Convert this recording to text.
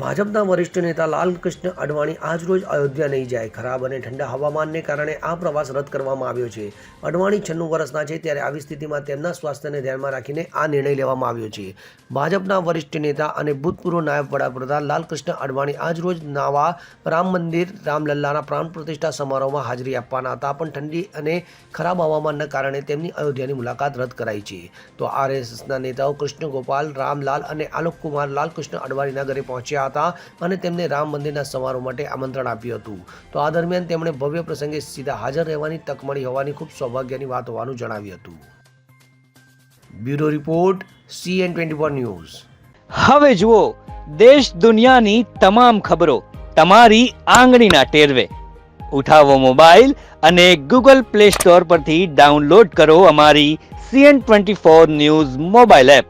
ભાજપના વરિષ્ઠ નેતા લાલકૃષ્ણ અડવાણી આજરોજ અયોધ્યા નહીં જાય. ખરાબ અને ઠંડા હવામાનને કારણે આ પ્રવાસ રદ કરવામાં આવ્યો છે. અડવાણી છન્નું વર્ષના છે ત્યારે આવી સ્થિતિમાં તેમના સ્વાસ્થ્યને ધ્યાનમાં રાખીને આ નિર્ણય લેવામાં આવ્યો છે. ભાજપના વરિષ્ઠ નેતા અને ભૂતપૂર્વ નાયબ વડાપ્રધાન લાલકૃષ્ણ અડવાણી આજરોજ નાવા રામ મંદિર, રામલલ્લાના પ્રાણ પ્રતિષ્ઠા સમારોહમાં હાજરી આપવાના હતા. પણ ઠંડી અને ખરાબ હવામાનના કારણે તેમની અયોધ્યાની મુલાકાત રદ કરાઈ છે. તો આરએસએસના નેતાઓ કૃષ્ણ ગોપાલ, રામલાલ અને આલોક કુમાર લાલકૃષ્ણ અડવાણીના ઘરે પહોંચ્યા. હતા અને તેમને રામ મંદિરના સમારોહ માટે આમંત્રણ આપ્યું હતું. તો આ દરમિયાન તેમણે ભવ્ય પ્રસંગે સીધા હાજર રહેવાની તક મળી હોવાની ખૂબ સૌભાગ્યની વાત હોવાનું જણાવ્યું હતું. Bureau report CN twenty news. હવે જુઓ, દેશ દુનિયાની તમામ ખબરો તમારી આંગળીના ટેરવે. ઉઠાવો મોબાઈલ અને ગૂગલ પ્લે સ્ટોર પરથી ડાઉનલોડ કરો અમારી CN twenty four news mobile app.